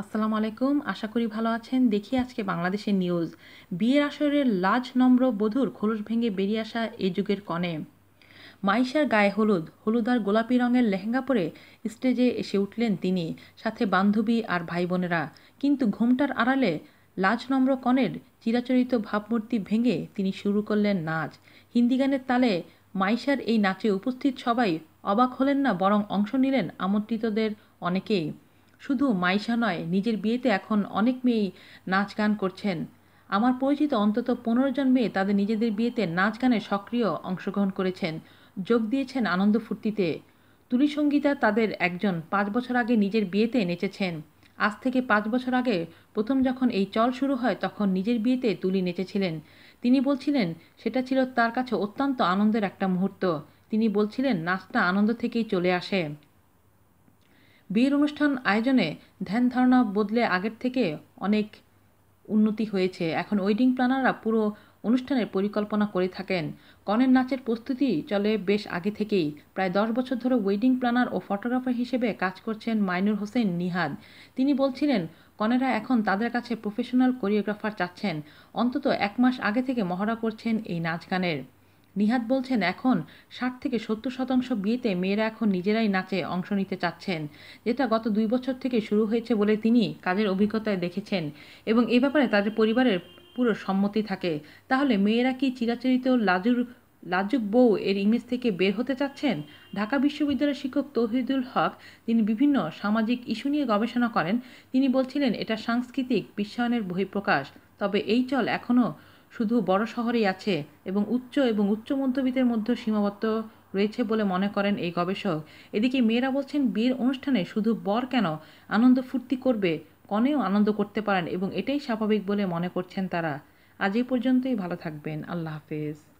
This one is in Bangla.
আসসালামু আলাইকুম। আশা করি ভালো আছেন। দেখি আজকে বাংলাদেশের নিউজ। বিয়ের আসরের লাজ নম্র বধুর খোলস ভেঙে বেরিয়ে আসা এই যুগের কনে। মাইশার গায়ে হলুদ হলুদ আর গোলাপি রঙের লেহেঙ্গা পরে স্টেজে এসে উঠলেন তিনি, সাথে বান্ধবী আর ভাই বোনেরা কিন্তু ঘোমটার আড়ালে লাজ নম্র কনের চিরাচরিত ভাবমূর্তি ভেঙে তিনি শুরু করলেন নাচ। হিন্দি গানের তালে মাইশার এই নাচে উপস্থিত সবাই অবাক হলেন না, বরং অংশ নিলেন আমন্ত্রিতদের অনেকেই। শুধু মাইশা নয়, নিজের বিয়েতে এখন অনেক মেয়েই নাচ গান করছেন। আমার পরিচিত অন্তত পনেরো জন মেয়ে তাদের নিজেদের বিয়েতে নাচ গানে সক্রিয় অংশগ্রহণ করেছেন। যোগ দিয়েছেন আনন্দ ফুর্তিতে। তুলি সঙ্গীতা তাদের একজন পাঁচ বছর আগে নিজের বিয়েতে নেচেছেন। আজ থেকে পাঁচ বছর আগে প্রথম যখন এই চল শুরু হয় তখন নিজের বিয়েতে তুলি নেচেছিলেন। তিনি বলছিলেন, সেটা ছিল তার কাছে অত্যন্ত আনন্দের একটা মুহূর্ত। তিনি বলছিলেন, নাচটা আনন্দ থেকেই চলে আসে। বিয়ের অনুষ্ঠান আয়োজনে ধ্যান ধারণা বদলে আগের থেকে অনেক উন্নতি হয়েছে। এখন ওয়েডিং প্ল্যানাররা পুরো অনুষ্ঠানের পরিকল্পনা করে থাকেন। কনের নাচের প্রস্তুতি চলে বেশ আগে থেকেই। প্রায় দশ বছর ধরে ওয়েডিং প্ল্যানার ও ফটোগ্রাফার হিসেবে কাজ করছেন মাইনুর হোসেন নিহাদ। তিনি বলছিলেন, কনেরা এখন তাদের কাছে প্রফেশনাল কোরিওগ্রাফার চাচ্ছেন। অন্তত এক মাস আগে থেকে মহড়া করছেন এই নাচ গানের। নিহাত বলছেন, এখন ষাট থেকে সত্তর শতাংশ বিয়েতে মেয়েরা এখন নিজেরাই নাচে অংশ নিতে চাচ্ছেন, যেটা গত দুই বছর থেকে শুরু হয়েছে বলে তিনি কাজের অভিজ্ঞতায় দেখেছেন এবং এ ব্যাপারে তাদের পরিবারের পুরো সম্মতি থাকে। তাহলে মেয়েরা কি চিরাচরিত লাজুর, লাজুক বউ এর ইমেজ থেকে বের হতে চাচ্ছেন? ঢাকা বিশ্ববিদ্যালয়ের শিক্ষক তৌহিদুল হক, তিনি বিভিন্ন সামাজিক ইস্যু নিয়ে গবেষণা করেন। তিনি বলছিলেন, এটা সাংস্কৃতিক বিশ্বায়নের বহিঃপ্রকাশ, তবে এই চল এখনও শুধু বড় শহরেই আছে এবং উচ্চ এবং উচ্চ মধ্যবিত্তের মধ্যে সীমাবদ্ধ রয়েছে বলে মনে করেন এই গবেষক। এদিকে মেয়েরা বলছেন, বিয়ের অনুষ্ঠানে শুধু বর কেন আনন্দ ফুর্তি করবে, কনেও আনন্দ করতে পারেন এবং এটাই স্বাভাবিক বলে মনে করছেন তারা। আজ এই পর্যন্তই, ভালো থাকবেন, আল্লাহ হাফেজ।